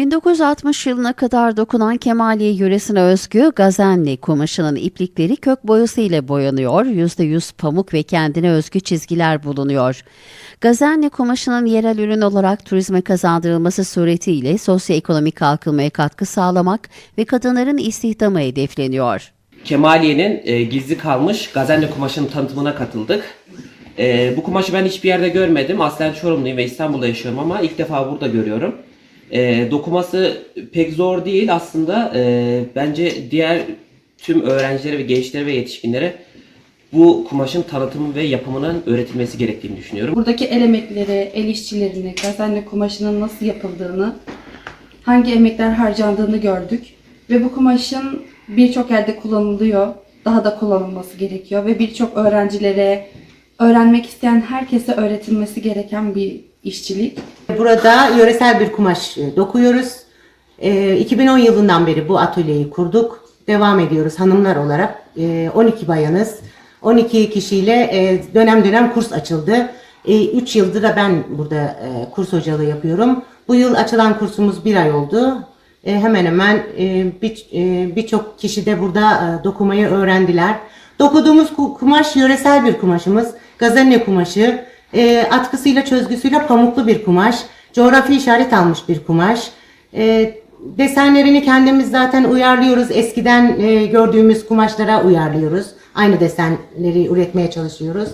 1960 yılına kadar dokunan Kemaliye yöresine özgü Gazenli kumaşının iplikleri kök boyası ile boyanıyor, %100 pamuk ve kendine özgü çizgiler bulunuyor. Gazenli kumaşının yerel ürün olarak turizme kazandırılması suretiyle sosyoekonomik kalkınmaya katkı sağlamak ve kadınların istihdamı hedefleniyor. Kemaliye'nin e, gizli kalmış Gazenle kumaşının tanıtımına katıldık. E, bu kumaşı ben hiçbir yerde görmedim. Aslen Çorumluyum ve İstanbul'da yaşıyorum ama ilk defa burada görüyorum. E, dokuması pek zor değil aslında. E, bence diğer tüm öğrencilere ve gençlere ve yetişkinlere bu kumaşın tanıtımı ve yapımının öğretilmesi gerektiğini düşünüyorum. Buradaki el emekleri, el işçilerini, gazenle kumaşının nasıl yapıldığını, hangi emekler harcandığını gördük. Ve bu kumaşın birçok yerde kullanılıyor. Daha da kullanılması gerekiyor ve birçok öğrencilere, öğrenmek isteyen herkese öğretilmesi gereken bir işçilik. Burada yöresel bir kumaş e, dokuyoruz. E, 2010 yılından beri bu atölyeyi kurduk. Devam ediyoruz hanımlar olarak. E, 12 bayanız. 12 kişiyle e, dönem dönem kurs açıldı. 3 yıldır da ben burada e, kurs hocalığı yapıyorum. Bu yıl açılan kursumuz bir ay oldu. E, hemen hemen e, bir- e, birçok kişi de burada e, dokumayı öğrendiler. Dokuduğumuz ku- kumaş yöresel bir kumaşımız. Gazelle kumaşı. E, atkısıyla çözgüsüyle pamuklu bir kumaş. Coğrafi işaret almış bir kumaş. E, desenlerini kendimiz zaten uyarlıyoruz. Eskiden e, gördüğümüz kumaşlara uyarlıyoruz. Aynı desenleri üretmeye çalışıyoruz.